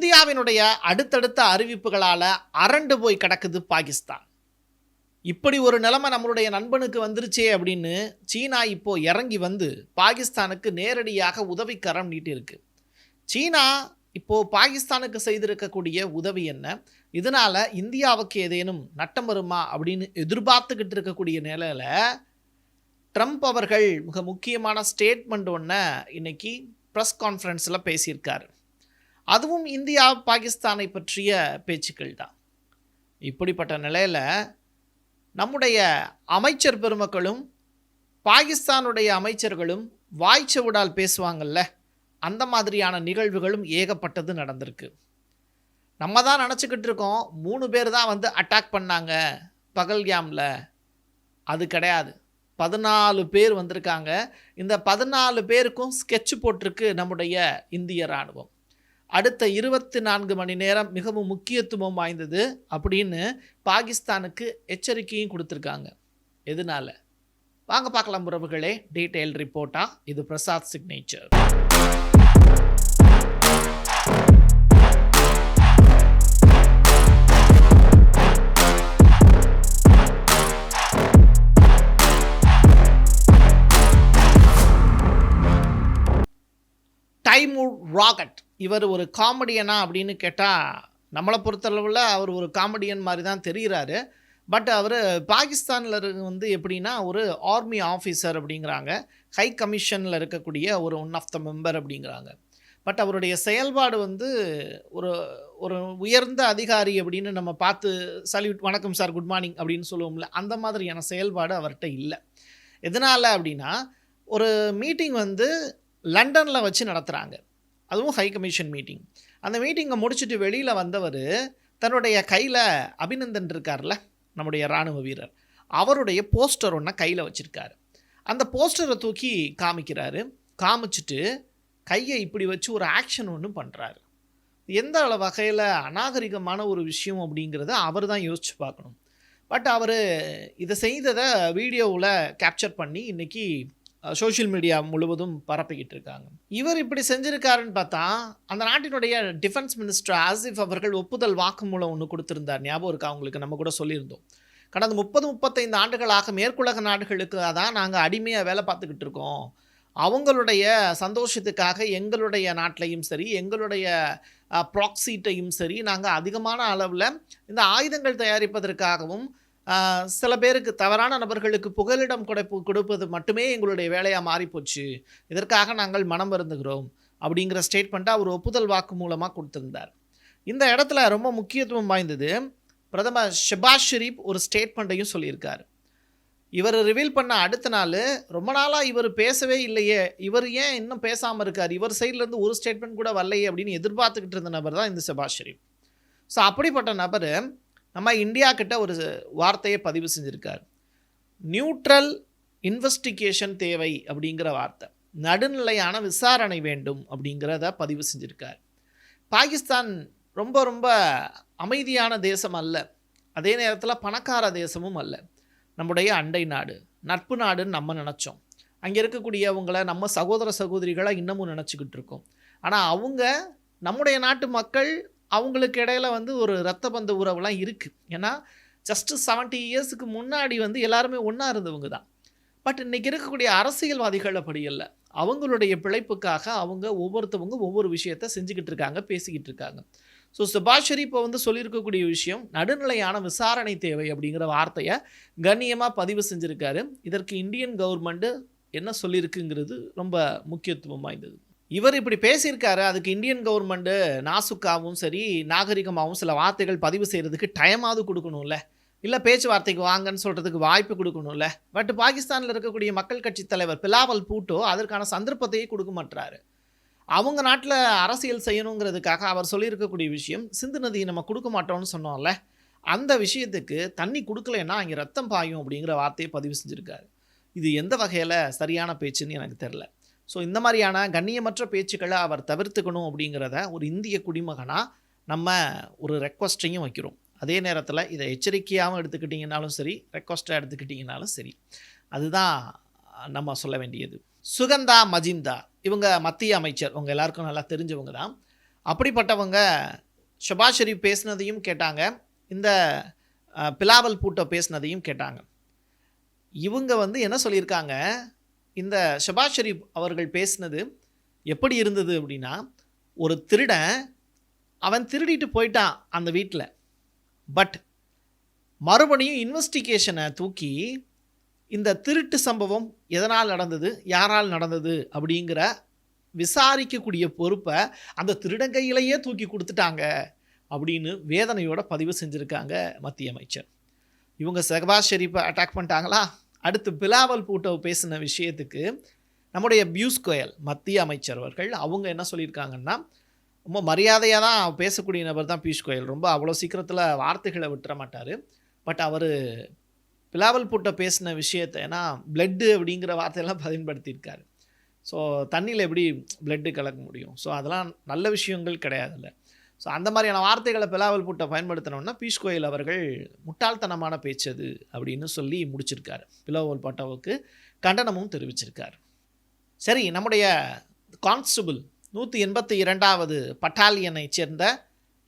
இந்தியாவினுடைய அடுத்தடுத்த அறிவிப்புகளால் அரண்டு போய் கிடக்குது பாகிஸ்தான். இப்படி ஒரு நிலைமை நம்மளுடைய நண்பனுக்கு வந்துருச்சே அப்படின்னு சீனா இப்போ இறங்கி வந்து பாகிஸ்தானுக்கு நேரடியாக உதவிக்கரம் நீட்டிருக்கு சீனா இப்போ பாகிஸ்தானுக்கு செய்திருக்கக்கூடிய உதவி என்ன? இதனால் இந்தியாவுக்கு ஏதேனும் நட்டம் வருமா அப்படின்னு எதிர்பார்த்துக்கிட்டு இருக்கக்கூடிய நிலையில் ட்ரம்ப் அவர்கள் மிக முக்கியமான ஸ்டேட்மெண்ட் ஒன்று இன்னைக்கு ப்ரெஸ் கான்ஃபரன்ஸில் பேசியிருக்காரு. அதுவும் இந்தியா பாகிஸ்தானை பற்றிய பேச்சுக்கள் தான். இப்படிப்பட்ட நிலையில் நம்முடைய அமைச்சர் பெருமக்களும் பாகிஸ்தானுடைய அமைச்சர்களும் வாய்ச்சவுடால் பேசுவாங்கல்ல அந்த மாதிரியான நிகழ்வுகளும் ஏகப்பட்டது நடந்திருக்கு. நம்ம தான் நினச்சிக்கிட்டு இருக்கோம் மூணு பேர் தான் வந்து அட்டாக் பண்ணாங்க பகல்காமில் அது கிடையாது. பதினாலு பேர் வந்திருக்காங்க. இந்த பதினாலு பேருக்கும் ஸ்கெட்ச் போட்டிருக்கு நம்முடைய இந்திய இராணுவம் அடுத்த இருபத்தி நான்கு மணி நேரம் மிகவும் முக்கியத்துவம் வாய்ந்தது அப்படின்னு பாகிஸ்தானுக்கு எச்சரிக்கையும் கொடுத்துருக்காங்க. எதனால? வாங்க பார்க்கலாம் உறவுகளே டீட்டெயில் ரிப்போர்ட்டாக இது பிரசாத் சிக்னேச்சர். ராகட். இவர் ஒரு காமெடியனா அப்படின்னு கேட்டால் நம்மளை பொறுத்தளவில் அவர் ஒரு காமெடியன் மாதிரி தான் தெரிகிறாரு பட் அவர் பாகிஸ்தானில் இருக்க வந்து எப்படின்னா ஒரு ஆர்மி ஆஃபீஸர் அப்படிங்கிறாங்க. ஹை கமிஷனில் இருக்கக்கூடிய ஒரு ஒன் ஆஃப் த மெம்பர் அப்படிங்கிறாங்க. பட் அவருடைய செயல்பாடு வந்து ஒரு ஒரு உயர்ந்த அதிகாரி அப்படின்னு நம்ம பார்த்து சல்யூட் வணக்கம் சார் குட் மார்னிங் அப்படின்னு சொல்லுவோம்ல அந்த மாதிரியான செயல்பாடு அவர்கிட்ட இல்லை. எதனால் அப்படின்னா ஒரு மீட்டிங் வந்து லண்டனில் வச்சு நடத்துகிறாங்க அதுவும் ஹை கமிஷன் மீட்டிங் அந்த மீட்டிங்கை முடிச்சுட்டு வெளியில் வந்தவர் தன்னுடைய கையில் அபிநந்தன் இருக்கார்ல நம்முடைய இராணுவ வீரர். அவருடைய போஸ்டர் ஒன்றை கையில் வச்சுருக்காரு. அந்த போஸ்டரை தூக்கி காமிக்கிறாரு. காமிச்சிட்டு கையை இப்படி வச்சு ஒரு ஆக்ஷன் ஒன்று பண்ணுறாரு எந்த அளவு வகையில் அநாகரிகமான ஒரு விஷயம் அப்படிங்கிறத அவர் தான் யோசித்து பார்க்கணும். பட் அவர் இதை செய்ததை வீடியோவில் கேப்சர் பண்ணி இன்றைக்கி சோஷியல் மீடியா முழுவதும் பரப்பிக்கிட்டு இருக்காங்க. இவர் இப்படி செஞ்சிருக்காருன்னு பார்த்தா அந்த நாட்டினுடைய டிஃபென்ஸ் மினிஸ்டர் ஆசிஃப் அவர்கள் ஒப்புதல் வாக்குமூலம் ஒன்று கொடுத்துருந்தார். ஞாபகம் இருக்கா? அவங்களுக்கு நம்ம கூட சொல்லியிருந்தோம். கடந்த முப்பது முப்பத்தைந்து ஆண்டுகளாக மேற்குலக நாடுகளுக்கு தான் நாங்கள் அடிமையாக வேலை பார்த்துக்கிட்டு இருக்கோம். அவங்களுடைய சந்தோஷத்துக்காக எங்களுடைய நாட்டிலையும் சரி எங்களுடைய ப்ராக்சீட்டையும் சரி நாங்கள் அதிகமான அளவில் இந்த ஆயுதங்கள் தயாரிப்பதற்காகவும் சில பேருக்கு தவறான நபர்களுக்கு புகலிடம் கொடுப்பு கொடுப்பது மட்டுமே எங்களுடைய வேலையாக மாறிப்போச்சு. இதற்காக நாங்கள் மனம் வருந்துகிறோம் அப்படிங்கிற ஸ்டேட்மெண்ட்டை அவர் ஒப்புதல் வாக்கு மூலமாக கொடுத்திருந்தார். இந்த இடத்துல ரொம்ப முக்கியத்துவம் வாய்ந்தது பிரதமர் ஷெபாஸ் ஷெரீப் ஒரு ஸ்டேட்மெண்ட்டையும் சொல்லியிருக்கார். இவர் ரிவீல் பண்ண அடுத்த நாள் ரொம்ப நாளாக இவர் பேசவே இல்லையே இவர் ஏன் இன்னும் பேசாமல் இருக்கார் இவர் சைட்லேருந்து ஒரு ஸ்டேட்மெண்ட் கூட வரலையே அப்படின்னு எதிர்பார்த்துக்கிட்டு இருந்த நபர் தான் இந்த ஷெபாஸ் ஷெரீப். ஸோ அப்படிப்பட்ட நபர் நம்ம இந்தியா கிட்ட ஒரு வார்த்தையை பதிவு செஞ்சுருக்கார். நியூட்ரல் இன்வெஸ்டிகேஷன் தேவை அப்படிங்கிற வார்த்தை. நடுநிலையான விசாரணை வேண்டும் அப்படிங்கிறத பதிவு செஞ்சுருக்கார். பாகிஸ்தான் ரொம்ப ரொம்ப அமைதியான தேசம் அல்ல. அதே நேரத்தில் பணக்கார தேசமும் அல்ல. நம்முடைய அண்டை நாடு நட்பு நாடுன்னு நம்ம நினச்சோம். அங்கே இருக்கக்கூடியவங்களை நம்ம சகோதர சகோதரிகளை இன்னமும் நினச்சிக்கிட்டு இருக்கோம். ஆனால் அவங்க நம்முடைய நாட்டு மக்கள் அவங்களுக்கு இடையில வந்து ஒரு ரத்த பந்த உறவுலாம் இருக்குது ஏன்னா ஜஸ்ட்டு செவன்ட்டி இயர்ஸுக்கு முன்னாடி வந்து எல்லாருமே ஒன்றா இருந்தவங்க தான். பட் இன்றைக்கி இருக்கக்கூடிய அரசியல்வாதிகள் அப்படி இல்லை. அவங்களுடைய பிழைப்புக்காக அவங்க ஒவ்வொருத்தவங்க ஒவ்வொரு விஷயத்த செஞ்சுக்கிட்டு இருக்காங்க பேசிக்கிட்டு இருக்காங்க. ஸோ சுபாஷ் ஷெரீப்பை வந்து சொல்லியிருக்கக்கூடிய விஷயம் நடுநிலையான விசாரணை தேவை அப்படிங்கிற வார்த்தையை கண்ணியமாக பதிவு செஞ்சுருக்காரு. இதற்கு இந்தியன் கவர்மெண்ட்டு என்ன சொல்லியிருக்குங்கிறது ரொம்ப முக்கியத்துவம் வாய்ந்தது. இவர் இப்படி பேசியிருக்காரு. அதுக்கு இந்தியன் கவர்மெண்ட்டு நாசுக்காவும் சரி நாகரிகமாகவும் சில வார்த்தைகள் பதிவு செய்கிறதுக்கு டைமாவது கொடுக்கணும்ல. இல்லை பேச்சுவார்த்தைக்கு வாங்கன்னு சொல்கிறதுக்கு வாய்ப்பு கொடுக்கணும்ல. பட் பாகிஸ்தானில் இருக்கக்கூடிய மக்கள் கட்சி தலைவர் பிலாவல் பூட்டோ அதற்கான சந்தர்ப்பத்தையே கொடுக்க மாட்டாரு அவங்க நாட்டில் அரசியல் செய்யணுங்கிறதுக்காக அவர் சொல்லியிருக்கக்கூடிய விஷயம் சிந்து நதியை நம்ம கொடுக்க மாட்டோம்னு சொன்னோம்ல. அந்த விஷயத்துக்கு தண்ணி கொடுக்கலைன்னா அங்கே ரத்தம் பாயும் அப்படிங்கிற வார்த்தையை பதிவு செஞ்சுருக்காரு. இது எந்த வகையில் சரியான பேச்சுன்னு எனக்கு தெரில ஸோ இந்த மாதிரியான கண்ணியமற்ற பேச்சுக்களை அவர் தவிர்த்துக்கணும் அப்படிங்கிறத ஒரு இந்திய குடிமகனாக நம்ம ஒரு ரெக்வஸ்ட்டையும் வைக்கிறோம். அதே நேரத்தில் இதை எச்சரிக்கையாகவும் எடுத்துக்கிட்டிங்கனாலும் சரி ரெக்வஸ்ட்டாக எடுத்துக்கிட்டிங்கனாலும் சரி அதுதான் நம்ம சொல்ல வேண்டியது. சுகந்தா மஜிந்தா இவங்க மத்திய அமைச்சர். உங்கள் எல்லாருக்கும் நல்லா தெரிஞ்சவங்க தான். அப்படிப்பட்டவங்க ஷபாஸ் ஷெரீப் பேசினதையும் கேட்டாங்க. இந்த பிலாவல் பூட்டோ பேசினதையும் கேட்டாங்க. இவங்க வந்து என்ன சொல்லியிருக்காங்க? இந்த ஷபாஸ் ஷெரீப் அவர்கள் பேசினது எப்படி இருந்தது அப்படின்னா ஒரு திருடன் அவன் திருடிட்டு போயிட்டான் அந்த வீட்டில் பட் மறுபடியும் இன்வெஸ்டிகேஷனை தூக்கி இந்த திருட்டு சம்பவம் எதனால் நடந்தது யாரால் நடந்தது அப்படிங்கிற விசாரிக்கக்கூடிய பொறுப்பை அந்த திருடன் கையிலேயே தூக்கி கொடுத்துட்டாங்க அப்படின்னு வேதனையோட பதிவு செஞ்சுருக்காங்க மத்திய அமைச்சர். இவங்க ஷெஹபாஸ் ஷெரீப்பை அட்டாக் பண்ணிட்டாங்களா? அடுத்து பிலாவல் பூட்டோ பேசின விஷயத்துக்கு நம்முடைய பியூஸ் கோயல் மத்திய அமைச்சர் அவர்கள் அவங்க என்ன சொல்லியிருக்காங்கன்னா ரொம்ப மரியாதையாக தான் பேசக்கூடிய நபர் தான் பியூஷ் கோயல் ரொம்ப அவ்வளோ சீக்கிரத்தில் வார்த்தைகளை விட்டுற மாட்டார். பட் அவர் பிலாவல் பூட்டோ பேசின விஷயத்தை ஏன்னா பிளட்டு அப்படிங்கிற வார்த்தையெல்லாம் பயன்படுத்தியிருக்காரு. ஸோ தண்ணியில் எப்படி பிளட்டு கலக்க முடியும்? ஸோ அதெல்லாம் நல்ல விஷயங்கள் கிடையாதுல்ல. ஸோ அந்த மாதிரியான வார்த்தைகளை பிலாவல் பூட்டை பயன்படுத்தினோன்னா பீஷ் கோயல் அவர்கள் முட்டாள்தனமான பேச்சு அது அப்படின்னு சொல்லி முடிச்சிருக்காரு. பிலாவல் பாட்டாவுக்கு கண்டனமும் தெரிவிச்சிருக்கார். சரி நம்முடைய கான்ஸ்டபிள் நூற்றி எண்பத்தி இரண்டாவது பட்டாலியனை சேர்ந்த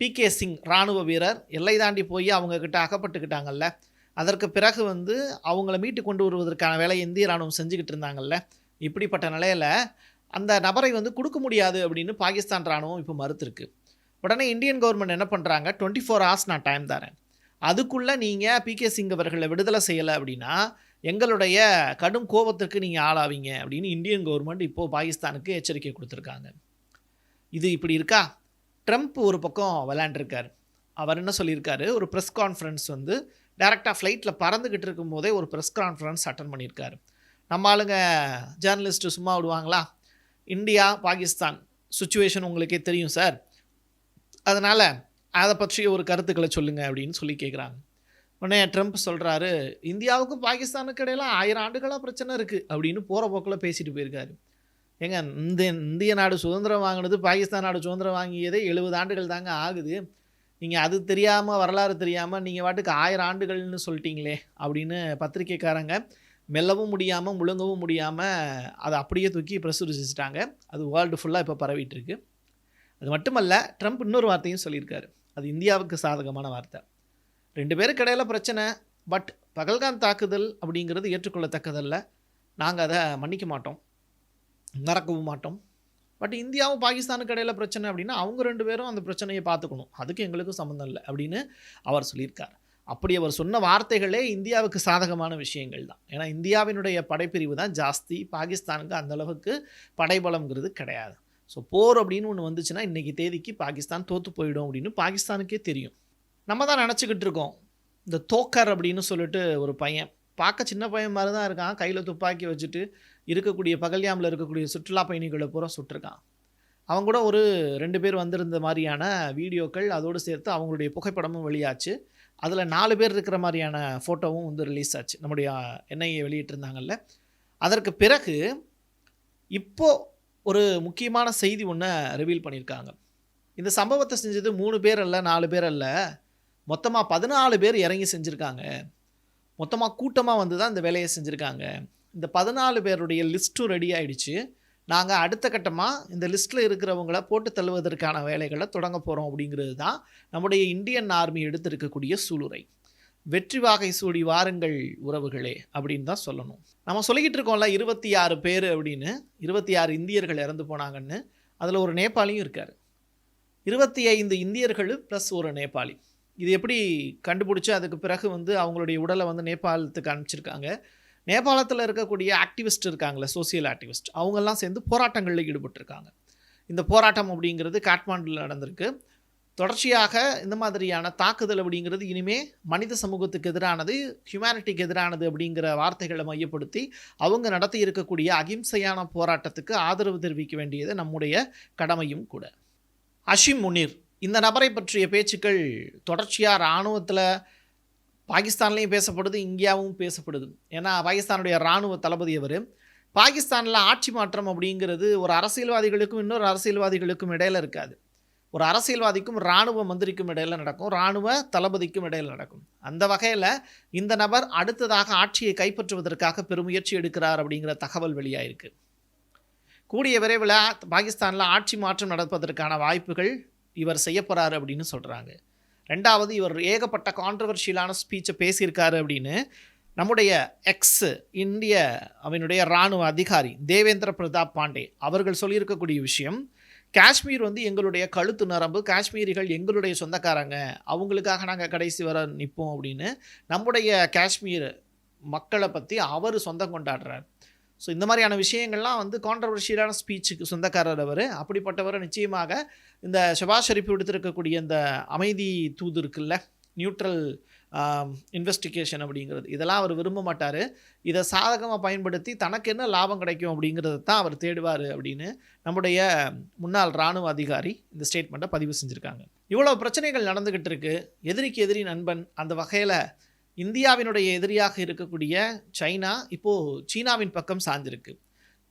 பி கே சிங் இராணுவ வீரர் எல்லை தாண்டி போய் அவங்கக்கிட்ட அகப்பட்டுக்கிட்டாங்கல்ல. அதற்கு பிறகு வந்து அவங்கள மீட்டு கொண்டு வருவதற்கான வேலையை இந்திய இராணுவம் செஞ்சுக்கிட்டு இருந்தாங்கல்ல. இப்படிப்பட்ட நிலையில் அந்த நபரை வந்து கொடுக்க முடியாது அப்படின்னு பாகிஸ்தான் இராணுவம் இப்போ மறுத்திருக்கு. உடனே இந்தியன் கவர்மெண்ட் என்ன பண்ணுறாங்க டுவெண்ட்டி ஃபோர் ஹவர்ஸ் நான் டைம் தரேன். அதுக்குள்ளே நீங்கள் பிகே சிங் அவர்களை விடுதலை செய்யலை அப்படின்னா எங்களுடைய கடும் கோபத்திற்கு நீங்கள் ஆளாவீங்க அப்படின்னு இந்தியன் கவர்மெண்ட் இப்போது பாகிஸ்தானுக்கு எச்சரிக்கை கொடுத்துருக்காங்க. இது இப்படி இருக்கா? ட்ரம்ப் ஒரு பக்கம் விளாண்டுருக்கார் அவர் என்ன சொல்லியிருக்காரு? ஒரு ப்ரெஸ் கான்ஃபரன்ஸ் வந்து டேரெக்டாக ஃப்ளைட்டில் பறந்துக்கிட்டு இருக்கும்போதே ஒரு ப்ரெஸ் கான்ஃபரன்ஸ் அட்டன் பண்ணியிருக்காரு. நம்ம ஆளுங்க ஜேர்னலிஸ்ட்டு சும்மா விடுவாங்களா? இந்தியா பாகிஸ்தான் சுச்சுவேஷன் உங்களுக்கே தெரியும் சார் அதனால் அதை பற்றிய ஒரு கருத்துக்களை சொல்லுங்கள் அப்படின்னு சொல்லி கேட்குறாங்க உடனே ட்ரம்ப் சொல்கிறாரு இந்தியாவுக்கும் பாகிஸ்தானுக்கு இடையில ஆயிரம் ஆண்டுகளாக பிரச்சனை இருக்குது அப்படின்னு போகிற போக்கில் பேசிட்டு போயிருக்காரு. ஏங்க இந்த இந்திய நாடு சுதந்திரம் வாங்கினது பாகிஸ்தான் நாடு சுதந்திரம் வாங்கியதே எழுபது ஆண்டுகள் தாங்க ஆகுது. நீங்கள் அது தெரியாமல் வரலாறு தெரியாமல் நீங்கள் வாட்டுக்கு ஆயிரம் ஆண்டுகள்னு சொல்லிட்டீங்களே அப்படின்னு பத்திரிக்கைக்காரங்க மெல்லவும் முடியாமல் முழுங்கவும் முடியாமல் அதை அப்படியே தூக்கி பிரசுரிச்சிட்டாங்க. அது வேர்ல்டு ஃபுல்லாக இப்போ பரவிட்டுருக்கு அது மட்டுமல்ல ட்ரம்ப் இன்னொரு வார்த்தையும் சொல்லியிருக்காரு. அது இந்தியாவுக்கு சாதகமான வார்த்தை. ரெண்டு பேருக்கு இடையில் பிரச்சனை பட் பகல்கான் தாக்குதல் அப்படிங்கிறது ஏற்றுக்கொள்ளத்தக்கதல்ல. நாங்கள் அதை மன்னிக்க மாட்டோம். மறக்கவும் மாட்டோம். பட் இந்தியாவும் பாகிஸ்தானுக்கு இடையில் பிரச்சனை அப்படின்னா அவங்க ரெண்டு பேரும் அந்த பிரச்சனையை பார்த்துக்கணும். அதுக்கு எங்களுக்கும் சம்மந்தம் இல்லை அப்படின்னு அவர் சொல்லியிருக்கார். அப்படி அவர் சொன்ன வார்த்தைகளே இந்தியாவுக்கு சாதகமான விஷயங்கள் தான். ஏன்னா இந்தியாவினுடைய படைப்பிரிவு தான் ஜாஸ்தி பாகிஸ்தானுக்கு அந்தளவுக்கு படைபலம்ங்கிறது கிடையாது. ஸோ போர் அப்படின்னு ஒன்று வந்துச்சுன்னா இன்றைக்கி தேதிக்கு பாகிஸ்தான் தோற்று போயிடும் அப்படின்னு பாகிஸ்தானுக்கே தெரியும். நம்ம தான் நினச்சிக்கிட்டு இருக்கோம். இந்த தோக்கர் அப்படின்னு சொல்லிட்டு ஒரு பையன் பார்க்க சின்ன பையன் மாதிரி தான் இருக்கான். கையில் துப்பாக்கி வச்சுட்டு இருக்கக்கூடிய பகல்யாமில் இருக்கக்கூடிய சுற்றுலா பயணிகளை பூரா சுட்டிருக்கான். அவங்க கூட ஒரு ரெண்டு பேர் வந்திருந்த மாதிரியான வீடியோக்கள் அதோடு சேர்த்து அவங்களுடைய புகைப்படமும் வெளியாச்சு. அதில் நாலு பேர் இருக்கிற மாதிரியான ஃபோட்டோவும் வந்து ரிலீஸ் ஆச்சு. நம்முடைய என்ஐஏ வெளியிட்டிருந்தாங்கல்ல. அதற்கு பிறகு இப்போது ஒரு முக்கியமான செய்தி ஒன்று ரிவீல் பண்ணியிருக்காங்க. இந்த சம்பவத்தை செஞ்சது மூணு பேர் அல்ல நாலு பேர் அல்ல. மொத்தமாக பதினாலு பேர் இறங்கி செஞ்சுருக்காங்க. மொத்தமாக கூட்டமாக வந்து தான் இந்த வேலையை செஞ்சுருக்காங்க. இந்த பதினாலு பேருடைய லிஸ்ட்டும் ரெடி ஆகிடுச்சு நாங்கள் அடுத்த கட்டமாக இந்த லிஸ்ட்டில் இருக்கிறவங்கள போட்டு தள்ளுவதற்கான வேலைகளை தொடங்க போகிறோம் அப்படிங்கிறது தான் நம்முடைய இந்தியன் ஆர்மி எடுத்திருக்கக்கூடிய சூளுரை. வெற்றி வாகை சூடி வாருங்கள் உறவுகளே அப்படின்னு தான் சொல்லணும். நம்ம சொல்லிக்கிட்டு இருக்கோம்ல இருபத்தி ஆறு பேர் அப்படின்னு இருபத்தி ஆறு இந்தியர்கள் இறந்து போனாங்கன்னு அதில் ஒரு நேபாளியும் இருக்கார். இருபத்தி ஐந்து இந்தியர்கள் ப்ளஸ் ஒரு நேபாளி. இது எப்படி கண்டுபிடிச்சி அதுக்கு பிறகு வந்து அவங்களுடைய உடலை வந்து நேபாளத்துக்கு அனுப்பிச்சிருக்காங்க? நேபாளத்தில் இருக்கக்கூடிய ஆக்டிவிஸ்ட் இருக்காங்களே சோசியல் ஆக்டிவிஸ்ட் அவங்கெல்லாம் சேர்ந்து போராட்டங்களில் ஈடுபட்டிருக்காங்க. இந்த போராட்டம் அப்படிங்கிறது காட்மாண்டில் நடந்திருக்கு. தொடர்ச்சியாக இந்த மாதிரியான தாக்குதல் அப்படிங்கிறது இனிமே மனித சமூகத்துக்கு எதிரானது ஹியூமனிட்டிக்கு எதிரானது அப்படிங்கிற வார்த்தைகளை மையப்படுத்தி அவங்க நடத்தி இருக்கக்கூடிய அகிம்சையான போராட்டத்துக்கு ஆதரவு தெரிவிக்க வேண்டியது நம்முடைய கடமையும் கூட. அஷிம் முனீர் இந்த நபரை பற்றிய பேச்சுக்கள் தொடர்ச்சியாக இராணுவத்தில் பாகிஸ்தான்லேயும் பேசப்படுது இந்தியாவும் பேசப்படுது. ஏன்னா பாகிஸ்தானுடைய இராணுவ தளபதி அவர் பாகிஸ்தானில் ஆட்சி மாற்றம் அப்படிங்கிறது ஒரு அரசியல்வாதிகளுக்கும் இன்னொரு அரசியல்வாதிகளுக்கும் இடையில இருக்காது. ஒரு அரசியல்வாதிக்கும் இராணுவ மந்திரிக்கும் இடையில் நடக்கும் இராணுவ தளபதிக்கும் இடையில் நடக்கும். அந்த வகையில் இந்த நபர் அடுத்ததாக ஆட்சியை கைப்பற்றுவதற்காக பெருமுயற்சி எடுக்கிறார் அப்படிங்கிற தகவல் வெளியாயிருக்கு. கூடிய விரைவில் பாகிஸ்தானில் ஆட்சி மாற்றம் நடப்பதற்கான வாய்ப்புகள் இவர் செய்ய போகிறாரு அப்படின்னு சொல்கிறாங்க ரெண்டாவது இவர் ஏகப்பட்ட கான்ட்ரவர்ஷியலான ஸ்பீச்சை பேசியிருக்காரு அப்படின்னு நம்முடைய எக்ஸ் இந்திய அவனுடைய இராணுவ அதிகாரி தேவேந்திர பிரதாப் பாண்டே அவர்கள் சொல்லியிருக்கக்கூடிய விஷயம் காஷ்மீர் வந்து எங்களுடைய கழுத்து நரம்பு காஷ்மீரிகள் எங்களுடைய சொந்தக்காரங்க. அவங்களுக்காக நாங்கள் கடைசி வர நிற்போம் அப்படின்னு நம்முடைய காஷ்மீர் மக்களை பற்றி அவர் சொந்தம் கொண்டாடுறார். ஸோ இந்த மாதிரியான விஷயங்கள்லாம் வந்து கான்ட்ரவர்ஷியலான ஸ்பீச்சுக்கு சொந்தக்காரர் அவர். அப்படிப்பட்டவரை நிச்சயமாக இந்த ஷபாஸ் ஷெரீப் விடுத்திருக்கக்கூடிய இந்த அமைதி தூது இருக்குல்ல நியூட்ரல் இன்வெஸ்டிகேஷன் அப்படிங்கிறது. இதெல்லாம் அவர் விரும்ப மாட்டார். இதை சாதகமாக பயன்படுத்தி தனக்கு என்ன லாபம் கிடைக்கும் அப்படிங்கிறத தான் அவர் தேடுவார் அப்படின்னு நம்முடைய முன்னாள் இராணுவ அதிகாரி இந்த ஸ்டேட்மெண்ட்டை பதிவு செஞ்சுருக்காங்க. இவ்வளோ பிரச்சனைகள் நடந்துக்கிட்டு இருக்கு. எதிரிக்கு எதிரி நண்பன் அந்த வகையில் இந்தியாவினுடைய எதிரியாக இருக்கக்கூடிய சைனா இப்போது சீனாவின் பக்கம் சார்ந்திருக்கு.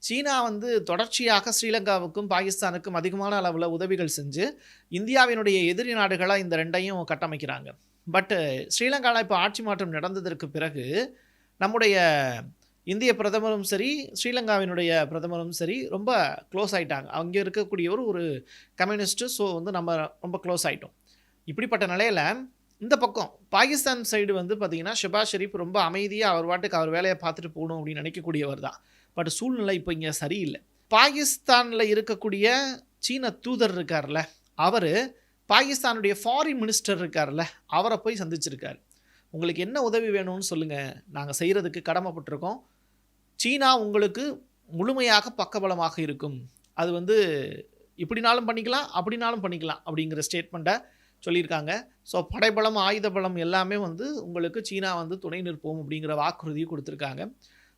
சீனா வந்து தொடர்ச்சியாக ஸ்ரீலங்காவுக்கும் பாகிஸ்தானுக்கும் அதிகமான அளவில் உதவிகள் செஞ்சு இந்தியாவினுடைய எதிரி நாடுகளாக இந்த ரெண்டையும் கட்டமைக்கிறாங்க. பட்டு ஸ்ரீலங்காவில் இப்போ ஆட்சி மாற்றம் நடந்ததற்கு பிறகு நம்முடைய இந்திய பிரதமரும் சரி ஸ்ரீலங்காவினுடைய பிரதமரும் சரி ரொம்ப க்ளோஸ் ஆகிட்டாங்க அங்கே இருக்கக்கூடியவர் ஒரு கம்யூனிஸ்ட்டு ஸோ வந்து நம்ம ரொம்ப க்ளோஸ் ஆகிட்டோம் இப்படிப்பட்ட நிலையில் இந்த பக்கம் பாகிஸ்தான் சைடு வந்து பார்த்திங்கன்னா ஷிபா ஷெரீப் ரொம்ப அமைதியாக அவர் வாட்டுக்கு அவர் வேலையை பார்த்துட்டு போகணும் அப்படின்னு நினைக்கக்கூடியவர் தான். பட் சூழ்நிலை இப்போ இங்கே சரியில்லை. பாகிஸ்தானில் இருக்கக்கூடிய சீன தூதர் இருக்கார்ல அவர் பாகிஸ்தானுடைய ஃபாரின் மினிஸ்டர் இருக்கார்ல அவரை போய் சந்திச்சிருக்காரு. உங்களுக்கு என்ன உதவி வேணும்னு சொல்லுங்கள் நாங்கள் செய்கிறதுக்கு கடமைப்பட்டிருக்கோம். சீனா உங்களுக்கு முழுமையாக பக்கபலமாக இருக்கும். அது வந்து இப்படினாலும் பண்ணிக்கலாம் அப்படினாலும் பண்ணிக்கலாம் அப்படிங்கிற ஸ்டேட்மெண்ட்டை சொல்லியிருக்காங்க. ஸோ படைபலம் ஆயுத பலம் எல்லாமே வந்து உங்களுக்கு சீனா வந்து துணை நிற்போம் அப்படிங்கிற வாக்குறுதியும் கொடுத்துருக்காங்க.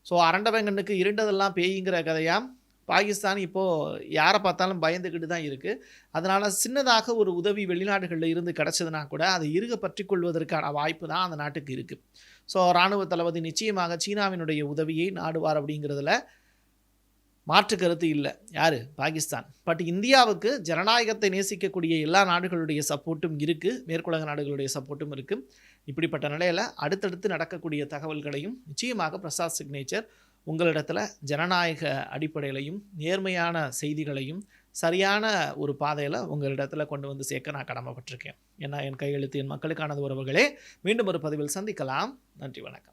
ஸோ அரண்டவங்கண்ணுக்கு இருண்டதெல்லாம் பேய்ங்கிற கதையாக பாகிஸ்தான் இப்போது யாரை பார்த்தாலும் பயந்துக்கிட்டு தான் இருக்குது அதனால் சின்னதாக ஒரு உதவி வெளிநாடுகளில் இருந்து கிடச்சதுனா கூட அதை இருக பற்றி கொள்வதற்கான வாய்ப்பு தான் அந்த நாட்டுக்கு இருக்குது ஸோ இராணுவ தளபதி நிச்சயமாக சீனாவினுடைய உதவியை நாடுவார் அப்படிங்கிறதுல மாற்று கருத்து இல்லை. யார்? பாகிஸ்தான். பட் இந்தியாவுக்கு ஜனநாயகத்தை நேசிக்கக்கூடிய எல்லா நாடுகளுடைய சப்போர்ட்டும் இருக்குது மேற்குலக நாடுகளுடைய சப்போர்ட்டும் இருக்குது இப்படிப்பட்ட நிலையில் அடுத்தடுத்து நடக்கக்கூடிய தகவல்களையும் நிச்சயமாக பிரசாத் சிக்னேச்சர் உங்களிடத்தில் ஜனநாயக அடிப்படையிலையும் நேர்மையான செய்திகளையும் சரியான ஒரு பாதையில் உங்களிடத்தில் கொண்டு வந்து சேர்க்க நான் கடமைப்பட்டிருக்கேன். ஏன்னா என் கையெழுத்து என் மக்களுக்கானது உறவுகளே. மீண்டும் ஒரு பதிவில் சந்திக்கலாம். நன்றி வணக்கம்.